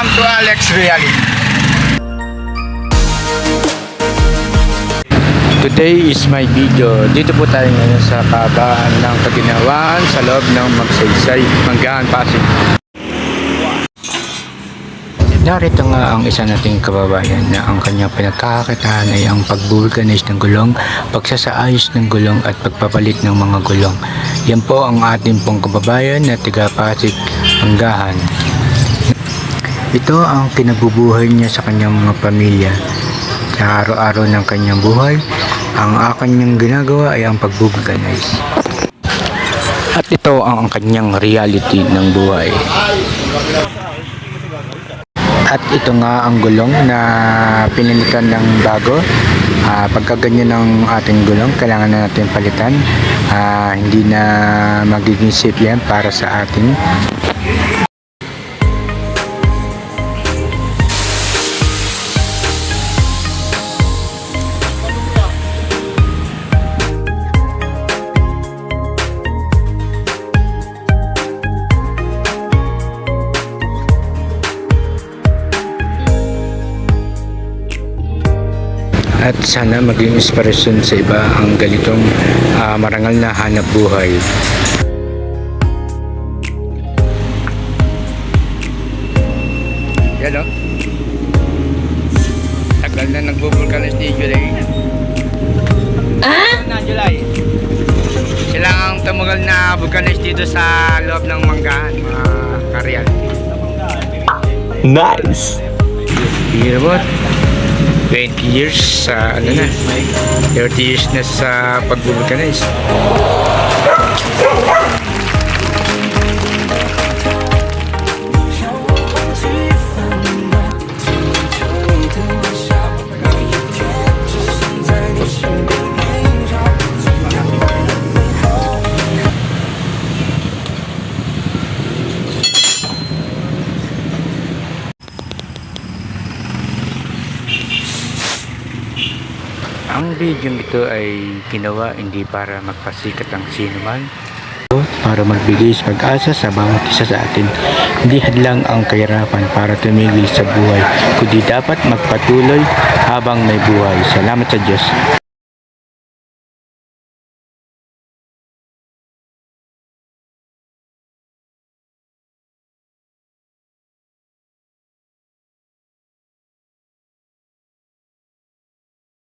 Welcome to Alex Reality. Today is my video. Dito po tayo ngayon sa kabaan ng Kaginawaan sa loob ng Magsaysay, Manggahan, Pasig. Narito nga ang isa nating kababayan na ang kanyang pinagkakakitaan ay ang pag-vulcanize ng gulong, pagsasaayos ng gulong at pagpapalit ng mga gulong. Yan po ang ating pong kababayan na tiga Pasig, Manggahan. Ito ang kinabubuhay niya sa kanyang mga pamilya. Sa araw-araw ng kanyang buhay, ang kanyang ginagawa ay ang pag-vulcanize. At ito ang kanyang reality ng buhay. At ito nga ang gulong na pinilitan ng bago. Ah, pagka ganyan ng ating gulong, kailangan na natin palitan. Ah, hindi na magiging safe yan para sa ating at sana maging inspirasyon sa iba ang ganitong ah, marangal na hanap buhay. Yan o. Tagal na nagbubulkanis ni July. Ah? Na July. Sila ang tumugal na vulcanist dito sa loob ng manggahan, mga karyal. Nice. Mo, 20 years sa ano na, 30 years na sa pagbubulkanize. Ang video ito ay ginawa hindi para magpasikat ang sino man, para magbigay sa pag-asa sa bawat isa sa atin. Hindi hadlang ang kahirapan para tumigil sa buhay, kundi dapat magpatuloy habang may buhay. Salamat sa Diyos.